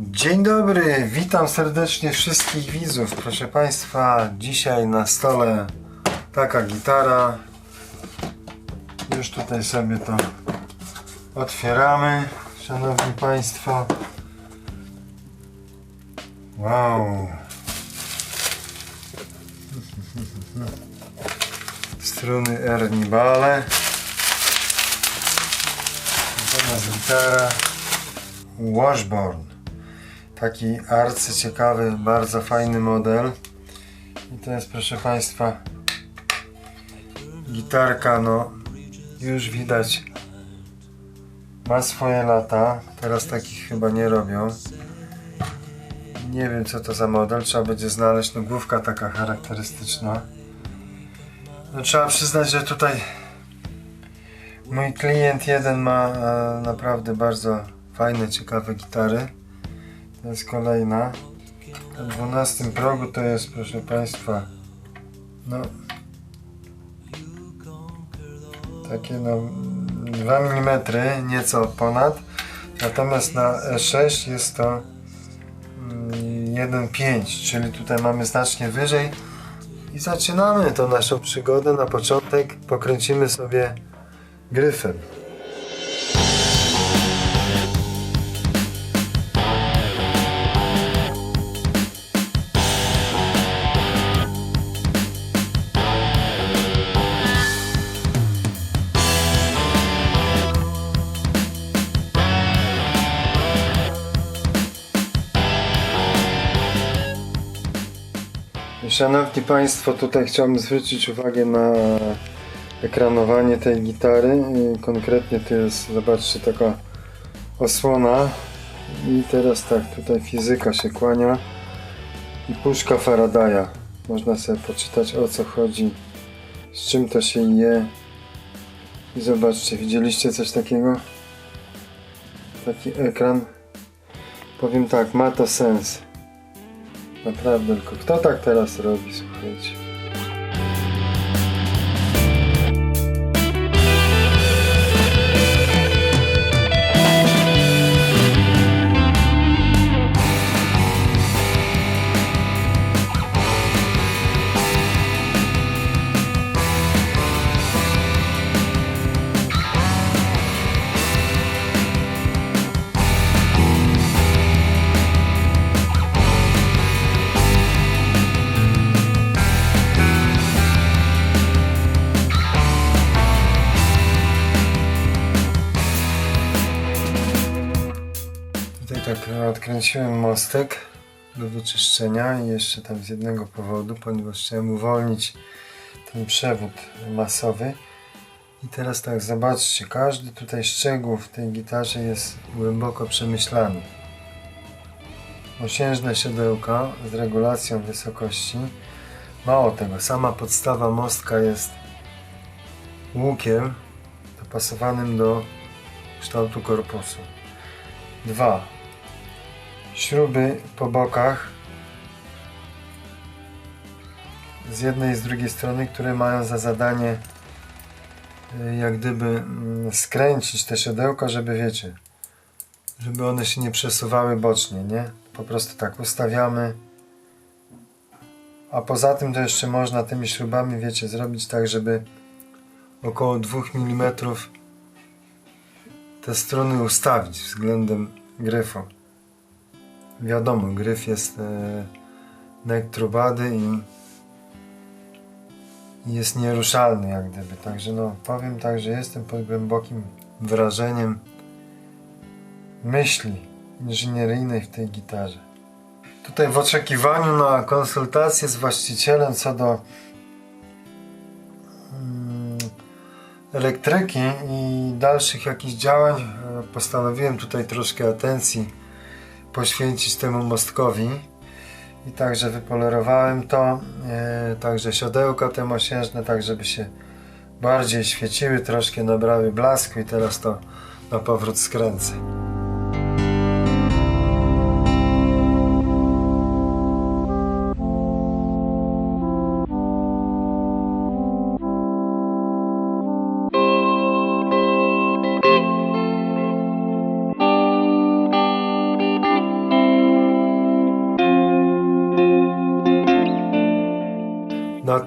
Dzień dobry, witam serdecznie wszystkich widzów. Proszę Państwa, dzisiaj na stole taka gitara. Już tutaj sobie to otwieramy, Szanowni Państwo. Wow. Struny Ernibale. Natomiast gitara Washburn. Taki arcyciekawy, bardzo fajny model. I to jest proszę Państwa gitarka, no już widać ma swoje lata. Teraz takich chyba nie robią. Nie wiem co to za model, trzeba będzie znaleźć. No główka taka charakterystyczna. No trzeba przyznać, że tutaj mój klient jeden ma e, naprawdę bardzo fajne, ciekawe gitary. Jest kolejna. Na 12 progu to jest, proszę Państwa, no takie no 2 mm, nieco ponad. Natomiast na E6 jest to mm, 1,5, czyli tutaj mamy znacznie wyżej. I zaczynamy tą naszą przygodę. Na początek pokręcimy sobie gryfem. Szanowni Państwo, tutaj chciałbym zwrócić uwagę na ekranowanie tej gitary. Konkretnie to jest, zobaczcie, taka osłona. I teraz tak, tutaj fizyka się kłania. I puszka Faradaya. Można sobie poczytać o co chodzi, z czym to się je. I zobaczcie, widzieliście coś takiego? Taki ekran. Powiem tak, ma to sens. Naprawdę, tylko kto tak teraz robi, słuchajcie. Odkręciłem mostek do wyczyszczenia i jeszcze tam z jednego powodu, ponieważ chciałem uwolnić ten przewód masowy. I teraz tak, zobaczcie, każdy tutaj szczegół w tej gitarze jest głęboko przemyślany. Osiężne siodełka z regulacją wysokości. Mało tego, sama podstawa mostka jest łukiem dopasowanym do kształtu korpusu. Dwa. Śruby po bokach z jednej i z drugiej strony, które mają za zadanie y, jak gdyby mm, skręcić te siodełka, żeby wiecie, żeby one się nie przesuwały bocznie, nie? Po prostu tak ustawiamy. A poza tym to jeszcze można tymi śrubami, wiecie, zrobić tak, żeby około 2 mm te strony ustawić względem gryfu. Wiadomo, gryf jest e, neck trubady i, i jest nieruszalny jak gdyby. Także no, powiem tak, że jestem pod głębokim wrażeniem myśli inżynieryjnej w tej gitarze. Tutaj w oczekiwaniu na konsultację z właścicielem co do mm, elektryki i dalszych jakichś działań e, postanowiłem tutaj troszkę atencji poświęcić temu mostkowi. I także wypolerowałem to e, także siodełka te mosiężne tak żeby się bardziej świeciły troszkę nabrały blasku i teraz to na powrót skręcę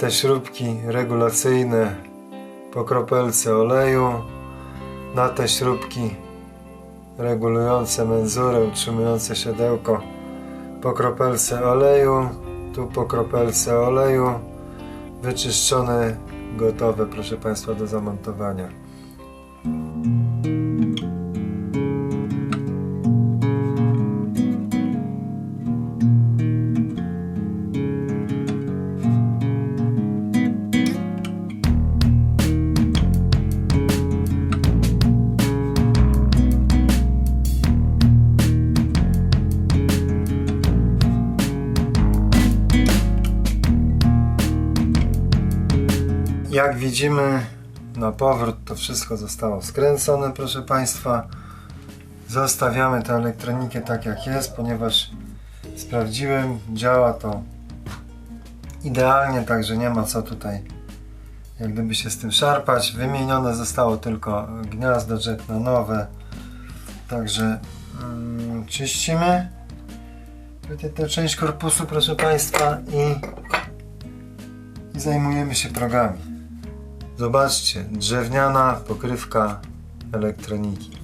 te śrubki regulacyjne po kropelce oleju, na te śrubki regulujące menzurę, utrzymujące siodełko po kropelce oleju, tu po kropelce oleju, wyczyszczone, gotowe proszę Państwa do zamontowania. Jak widzimy, na powrót to wszystko zostało skręcone, proszę Państwa. Zostawiamy tę elektronikę tak jak jest, ponieważ sprawdziłem, działa to idealnie, także nie ma co tutaj jak gdyby się z tym szarpać. Wymienione zostało tylko gniazdo jack na nowe, także mm, czyścimy tutaj tę część korpusu, proszę Państwa i, i zajmujemy się progami. Zobaczcie, drewniana pokrywka elektroniki.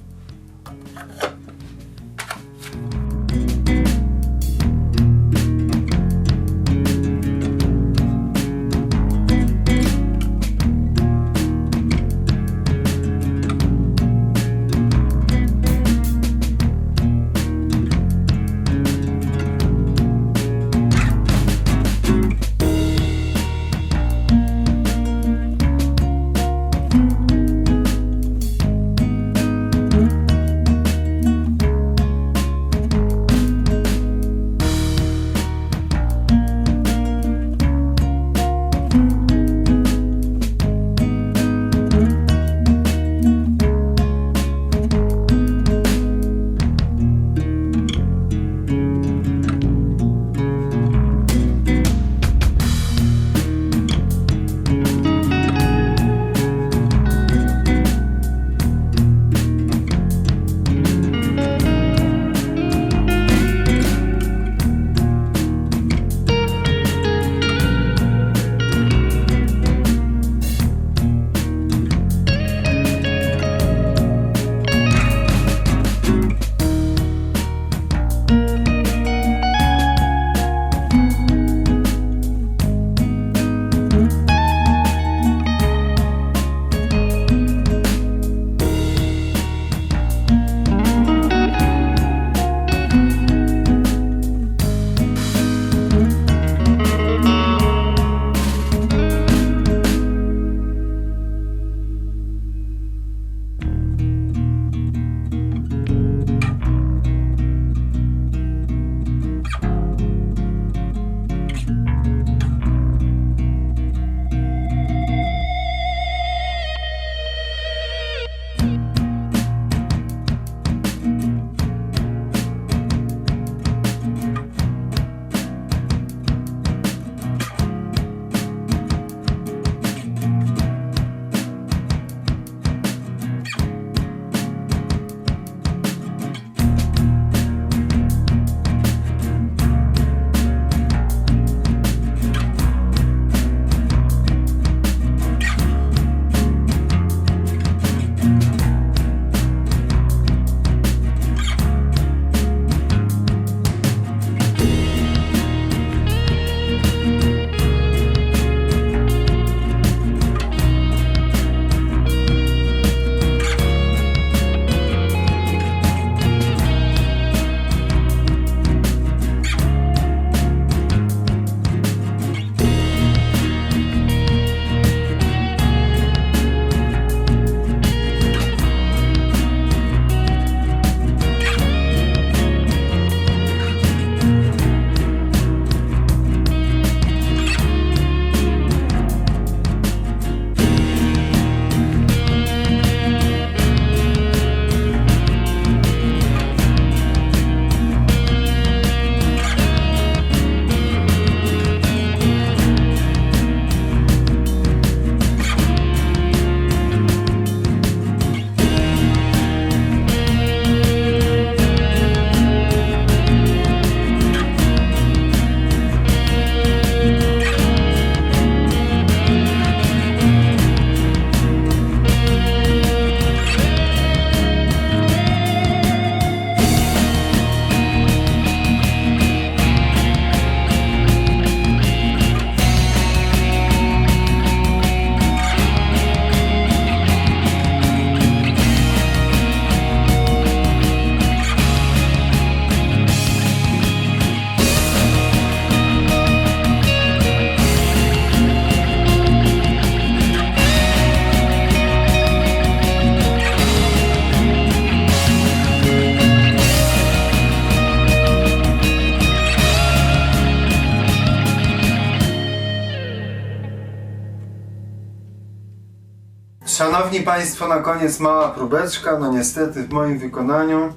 Państwo, na koniec mała próbeczka, no niestety w moim wykonaniu.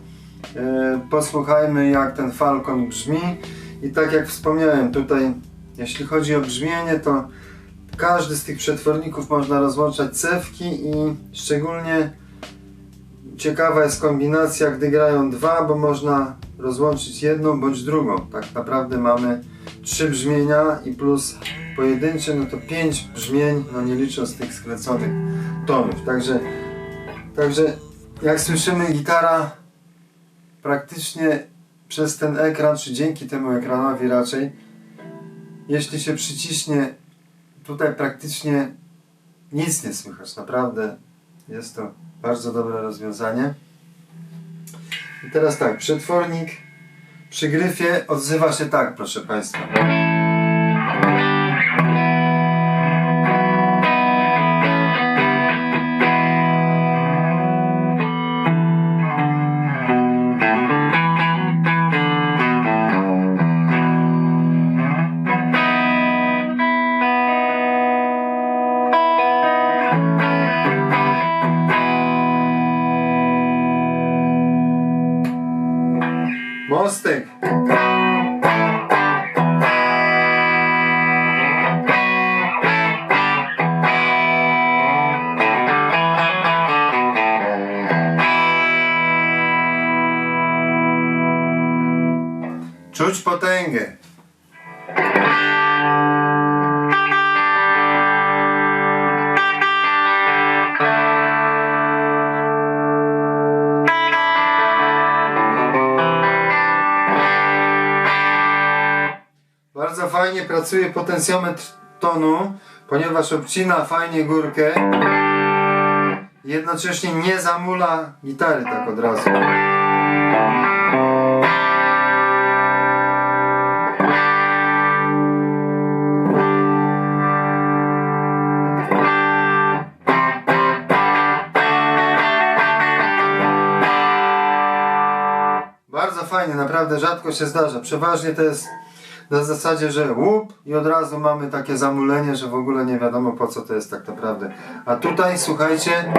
E, posłuchajmy jak ten falcon brzmi i tak jak wspomniałem tutaj, jeśli chodzi o brzmienie, to każdy z tych przetworników można rozłączać cewki i szczególnie ciekawa jest kombinacja, gdy grają dwa, bo można rozłączyć jedną bądź drugą. Tak naprawdę mamy trzy brzmienia i plus pojedyncze, no to pięć brzmień, no nie licząc tych skręconych Także, także jak słyszymy, gitara praktycznie przez ten ekran, czy dzięki temu ekranowi raczej, jeśli się przyciśnie, tutaj praktycznie nic nie słychać. Naprawdę jest to bardzo dobre rozwiązanie. I teraz tak, przetwornik przy gryfie odzywa się tak, proszę Państwa. Mostek. Fajnie pracuje potencjometr tonu, ponieważ obcina fajnie górkę. Jednocześnie nie zamula gitary tak od razu. Bardzo fajnie, naprawdę rzadko się zdarza. Przeważnie to jest na zasadzie, że łup i od razu mamy takie zamulenie, że w ogóle nie wiadomo po co to jest tak naprawdę. A tutaj słuchajcie.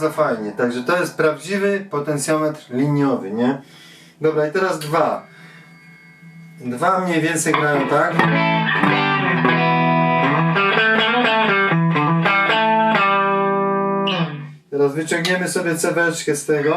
Bardzo fajnie. Także to jest prawdziwy potencjometr liniowy, nie? Dobra, i teraz dwa. Dwa mniej więcej grają tak. Teraz wyciągniemy sobie ceweczkę z tego.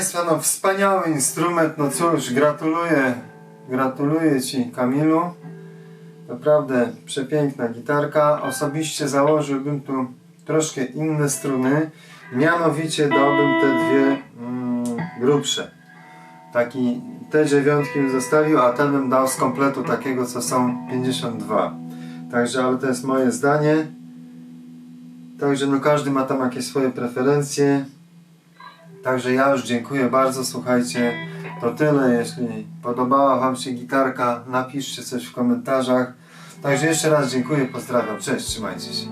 Państwa. No wspaniały instrument. No cóż, gratuluję. Gratuluję Ci, Kamilu. Naprawdę przepiękna gitarka. Osobiście założyłbym tu troszkę inne struny. Mianowicie dałbym te dwie mm, grubsze. Taki, te dziewiątki bym zostawił, a ten bym dał z kompletu takiego, co są 52. Także, ale to jest moje zdanie. Także no każdy ma tam jakieś swoje preferencje. Także ja już dziękuję bardzo, słuchajcie, to tyle. Jeśli podobała Wam się gitarka, napiszcie coś w komentarzach. Także jeszcze raz dziękuję, pozdrawiam, cześć, trzymajcie się.